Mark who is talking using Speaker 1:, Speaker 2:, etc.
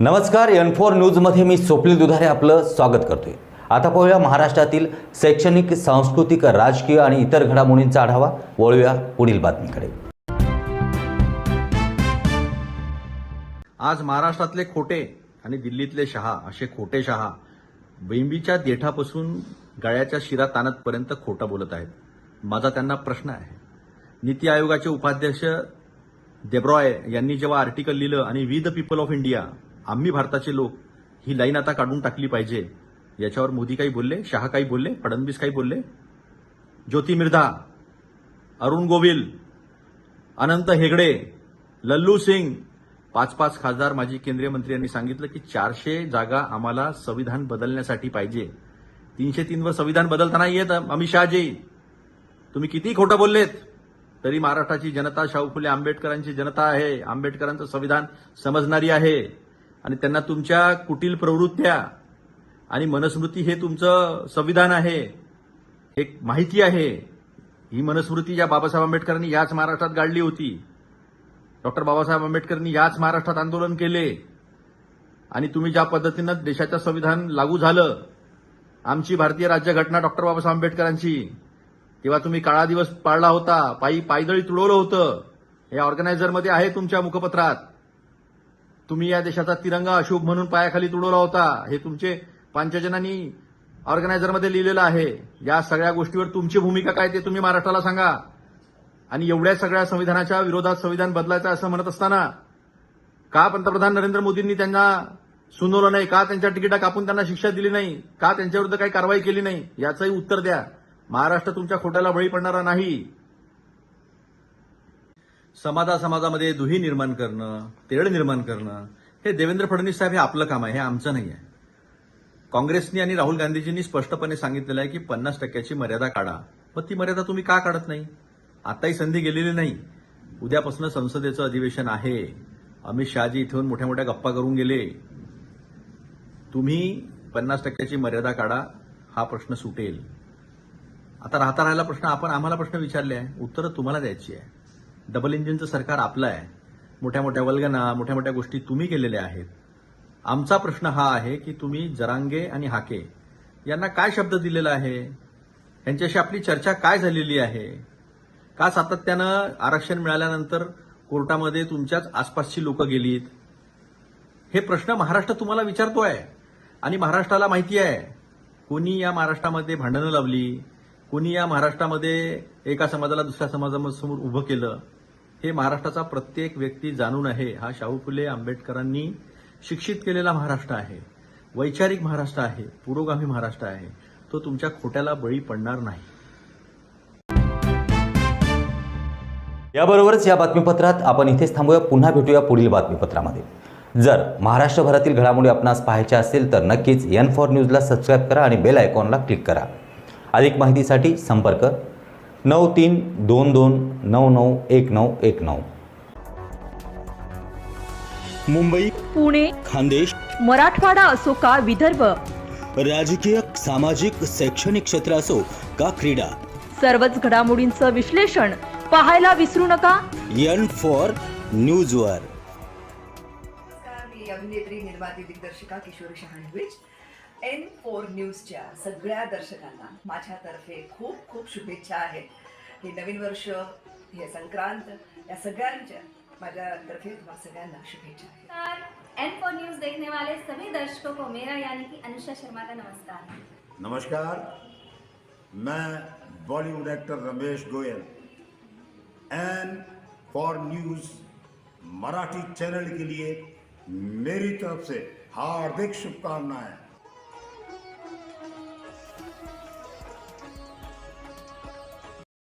Speaker 1: नमस्कार N four न्यूजमध्ये मी स्वप्नील दुधारे आपलं स्वागत करतोय. आता पाहूया महाराष्ट्रातील शैक्षणिक सांस्कृतिक राजकीय आणि इतर घडामोडींचा आढावा. वळूया पुढील बातमीकडे.
Speaker 2: आज महाराष्ट्रातले खोटे आणि दिल्लीतले शहा असे खोटे शहा बेंबीच्या देठापासून गळ्याच्या शिरा ताणतपर्यंत खोटं बोलत आहेत. माझा त्यांना प्रश्न आहे. नीती आयोगाचे उपाध्यक्ष देब्रॉय यांनी जेव्हा आर्टिकल लिहिलं आणि we the people of India आम्ही भारताचे लोक ही लाईन आता काढून टाकली पाहिजे. याच्यावर मोदी काही बोलले शहा काही बोलले फडणवीस काही बोलले. ज्योती मिर्धा अरुण गोविल अनंत हेगडे लल्लू सिंग पाच पाच खासदार माजी केंद्रीय मंत्री यांनी सांगितलं की चारशे जागा आम्हाला संविधान बदलण्यासाठी पाहिजे. तीनशे तीनवर संविधान बदलताना येत अमित शहाजी. तुम्ही किती खोटं बोललेत? तरी महाराष्ट्राची जनता शाहू फुले आंबेडकरांची जनता आहे. आंबेडकरांचं संविधान समजणारी आहे. आणि त्यांना तुमच्या कुटील प्रवृत्त्या आणि मनस्मृती हे तुमचं संविधान आहे हे माहिती आहे. ही मनस्मृती ज्या बाबासाहेब आंबेडकरांनी याच महाराष्ट्रात गाडली होती. डॉक्टर बाबासाहेब आंबेडकरांनी याच महाराष्ट्रात आंदोलन केले. आणि तुम्ही ज्या पद्धतीनं देशाचं संविधान लागू झालं आमची भारतीय राज्यघटना डॉक्टर बाबासाहेब आंबेडकरांची तेव्हा तुम्ही काळा दिवस पाळला होता पायी पायदळी तुडवलं होतं. हे ऑर्गनायझरमध्ये आहे तुमच्या मुखपत्रात. तुम्ही या देशाचा तिरंगा अशुभ म्हणून पायाखाली तुडवला होता. हे तुमचे पांचजनांनी ऑर्गनायझरमध्ये लिहिलेलं आहे. या सगळ्या गोष्टीवर तुमची भूमिका काय ते तुम्ही महाराष्ट्राला सांगा. आणि एवढ्या सगळ्या संविधानाच्या विरोधात संविधान बदलायचं असं म्हणत असताना का पंतप्रधान नरेंद्र मोदींनी त्यांना सुनवलं नाही? का त्यांच्या तिकिटा कापून त्यांना शिक्षा दिली नाही? का त्यांच्याविरुद्ध काही कारवाई केली नाही? याचंही उत्तर द्या. महाराष्ट्र तुमच्या खोट्याला बळी पडणारा नाही. समाजा समाजामध्ये दुही निर्माण करणं तेढ निर्माण करणं हे देवेंद्र फडणवीस साहेब हे आपलं काम आहे हे आमचं नाही आहे. काँग्रेसनी आणि राहुल गांधीजींनी स्पष्टपणे सांगितलेलं आहे की पन्नास टक्क्याची मर्यादा काढा. पण ती मर्यादा तुम्ही का काढत नाही? आताही संधी गेलेली नाही. उद्यापासून संसदेचं अधिवेशन आहे. अमित शहाजी इथून मोठ्या मोठ्या गप्पा करून गेले. तुम्ही पन्नास टक्क्याची मर्यादा काढा हा प्रश्न सुटेल. आता राहता राहिला प्रश्न आपण आम्हाला प्रश्न विचारले आहे. उत्तरं तुम्हाला द्यायची आहे. डबल इंजिनचं सरकार आपलं आहे. मोठ्या मोठ्या वल्गना मोठ्या मोठ्या गोष्टी तुम्ही केलेल्या आहेत. आमचा प्रश्न हा आहे की तुम्ही जरांगे आणि हाके यांना काय शब्द दिलेला आहे? यांच्याशी आपली चर्चा काय झालेली आहे? का सातत्यानं आरक्षण मिळाल्यानंतर कोर्टामध्ये तुमच्याच आसपासची लोक गेलीत? हे प्रश्न महाराष्ट्र तुम्हाला विचारतोय आणि महाराष्ट्राला माहिती आहे. कोणी या महाराष्ट्रामध्ये भांडणं लावली? कोणी या महाराष्ट्रामध्ये एका समाजाला दुसऱ्या समाजासमोर उभं केलं? हे महाराष्ट्राचा प्रत्येक व्यक्ती जाणून आहे. हा शाहू फुले आंबेडकरांनी शिक्षित केलेला महाराष्ट्र आहे. वैचारिक महाराष्ट्र आहे. पुरोगामी महाराष्ट्र आहे. तो तुमच्या खोट्याला बळी पडणार नाही.
Speaker 1: याबरोबरच या बातमीपत्रात आपण इथेच थांबूया. पुन्हा भेटूया पुढील बातमीपत्रामध्ये. जर महाराष्ट्रभरातील घडामोडी आपणास पाहायच्या असेल तर नक्कीच एन फॉर न्यूजला सबस्क्राईब करा आणि बेल आयकॉनला क्लिक करा. अधिक माहितीसाठी संपर्क नऊ तीन दोन दोन नऊ नऊ एक नऊ एक नऊ.
Speaker 3: मुंबई
Speaker 4: पुणे
Speaker 3: खानदेश
Speaker 4: मराठवाडा असो का विदर्भ?
Speaker 3: राजकीय सामाजिक शैक्षणिक क्षेत्र असो का क्रीडा?
Speaker 4: सर्वच घडामोडींचं विश्लेषण पाहायला विसरू नका.
Speaker 3: एन फॉर न्यूजवर.
Speaker 5: नमस्कार मी अभिनेत्री निर्माती दिग्दर्शिका किशोरी शहाणविज एन फोर न्यूजच्या सगळ्या दर्शकांना माझ्यातर्फे खूप खूप शुभेच्छा आहेत हे नवीन वर्ष हे संक्रांत या सगळ्यांच्या माझ्यातर्फे तुम्हाला सगळ्यांना शुभेच्छा आहेत
Speaker 6: एन फोर न्यूज़ देखने वाले सभी दर्शकों को मेरा यानी कि अनुषा शर्मा का नमस्कार।
Speaker 7: नमस्कार। मैं Bollywood actor Ramesh Goyal N for news Marathi channel के लिए मेरी तरफ़ से हार्दिक शुभकामनाएँ।